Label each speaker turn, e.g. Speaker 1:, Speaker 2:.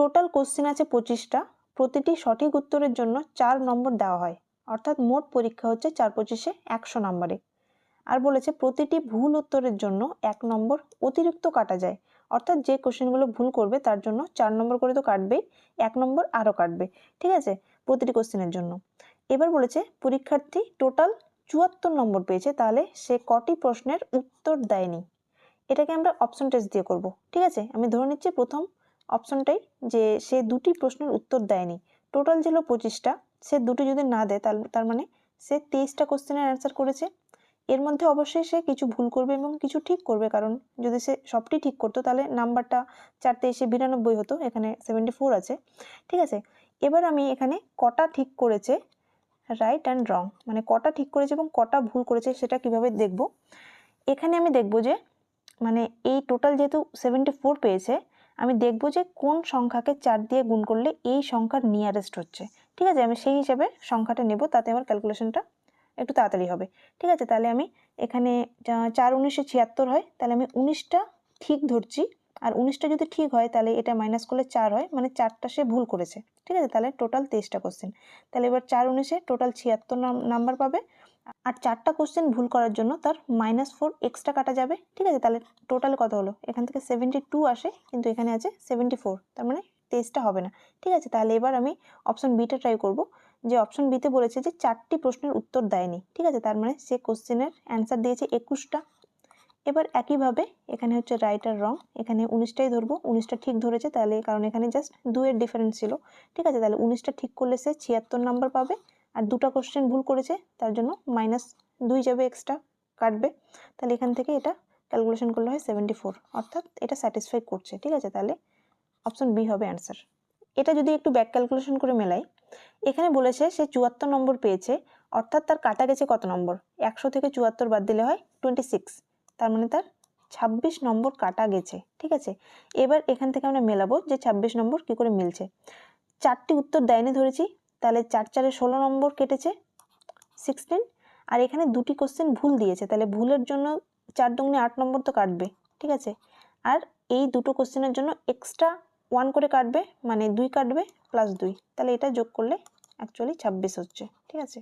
Speaker 1: Total question আছে পঁচিশটা। প্রতিটি সঠিক উত্তরের জন্য চার নম্বর দেওয়া হয়। অর্থাৎ মোট পরীক্ষা হচ্ছে চার পঁচিশে একশো নম্বরে। আর বলেছে, প্রতিটি ভুল উত্তরের জন্য এক নম্বর অতিরিক্ত কাটা যায়। অর্থাৎ যে কোশ্চেনগুলো ভুল করবে, তার জন্য চার নম্বর করে তো কাটবেই, এক নম্বর আরও কাটবে। ঠিক আছে? প্রতিটি কোশ্চেনের জন্য। এবার বলেছে, পরীক্ষার্থী টোটাল চুয়াত্তর নম্বর পেয়েছে, তাহলে সে কটি প্রশ্নের উত্তর দেয়নি? এটাকে আমরা অপশন টেস্ট দিয়ে করব। ঠিক আছে? আমি ধরে নিচ্ছি প্রথম অপশনটাই যে সে দুটি প্রশ্নের উত্তর দেয়নি। টোটাল ছিল পঁচিশটা। সে দুটি যদি না দেয় তার তার মানে সে তেইশটা কোশ্চেনের অ্যান্সার করেছে। এর মধ্যে অবশ্যই সে কিছু ভুল করবে এবং কিছু ঠিক করবে, কারণ যদি সে সবটি ঠিক করতো, তাহলে নাম্বারটা চার তেইশে বিরানব্বই হতো, এখানে সেভেন্টি ফোর আছে। ঠিক আছে? এবার আমি এখানে কটা ঠিক করেছে রাইট অ্যান্ড রং মানে কটা ঠিক করেছে এবং কটা ভুল করেছে, সেটা কীভাবে দেখব? এখানে আমি দেখব যে মানে এই টোটাল যেহেতু সেভেন্টি ফোর পেয়েছে আমি দেখব যে কোন সংখ্যাকে চার দিয়ে গুণ করলে এই সংখ্যার নিয়ারেস্ট হচ্ছে। ঠিক আছে? আমি সেই হিসাবে সংখ্যাটা নেব, তাতে আমার ক্যালকুলেশনটা একটু তাড়াতাড়ি হবে। ঠিক আছে? তাহলে আমি এখানে চার উনিশে ছিয়াত্তর হয়, তাহলে আমি উনিশটা ঠিক ধরছি। আর উনিশটা যদি ঠিক হয়, তাহলে এটা মাইনাস করলে চার হয় মানে চারটা সে ভুল করেছে। ঠিক আছে? তাহলে টোটাল তেইশটা কোশ্চেন তাহলে এবার চার উনিশে টোটাল ছিয়াত্তর নাম্বার পাবে। আর চারটা কোশ্চেন ভুল করার জন্য তার মাইনাস ফোর এক্সট্রা কাটা যাবে, ঠিক আছে? তাহলে টোটাল কত হলো? এখান থেকে সেভেন্টি টু আসে, কিন্তু এখানে আছে সেভেন্টি ফোর তার মানে তেইশটা হবে না, ঠিক আছে? তাহলে এবার আমি অপশন বিটা ট্রাই করব, যে অপশন বিতে বলেছে যে চারটি প্রশ্নের উত্তর দেয়নি, ঠিক আছে? তার মানে সে কোশ্চেনের অ্যান্সার দিয়েছে একুশটা। এবার একইভাবে এখানে হচ্ছে রাইট আর রং এখানে উনিশটাই ধরবো, উনিশটা ঠিক ধরেছে, তাহলে কারণ এখানে জাস্ট দুয়ের ডিফারেন্স ছিল, ঠিক আছে? তাহলে উনিশটা ঠিক করলে সে ছিয়াত্তর নাম্বার পাবে আর দুটো কোশ্চেন ভুল করেছে, তার জন্য মাইনাস দুই যাবে এক্সট্রা কাটবে। তাহলে এখান থেকে এটা ক্যালকুলেশন করলে হয় সেভেন্টি ফোর অর্থাৎ এটা স্যাটিসফাই করছে, ঠিক আছে? তাহলে অপশন বি হবে অ্যান্সার এটা যদি একটু ব্যাক ক্যালকুলেশন করে মেলাই, এখানে বলেছে সে চুয়াত্তর নম্বর পেয়েছে, অর্থাৎ তার কাটা গেছে কত নম্বর? একশো থেকে চুয়াত্তর বাদ দিলে হয় টোয়েন্টি সিক্স তার মানে তার ছাব্বিশ নম্বর কাটা গেছে, ঠিক আছে? এবার এখান থেকে আমরা মেলাবো যে ছাব্বিশ নম্বর কী করে মিলছে। চারটি উত্তর দেয়নি ধরেছি তাহলে চার চারে ষোলো নম্বর কেটেছে সিক্সটিন আর এখানে দুটি কোশ্চেন ভুল দিয়েছে, তাহলে ভুলের জন্য চার দুগুণে আট নম্বর তো কাটবে, ঠিক আছে? আর এই দুটো কোশ্চেনের জন্য এক্সট্রা ওয়ান করে কাটবে মানে দুই কাটবে প্লাস দুই, তাহলে এটা যোগ করলে অ্যাকচুয়ালি ছাব্বিশ হচ্ছে, ঠিক আছে?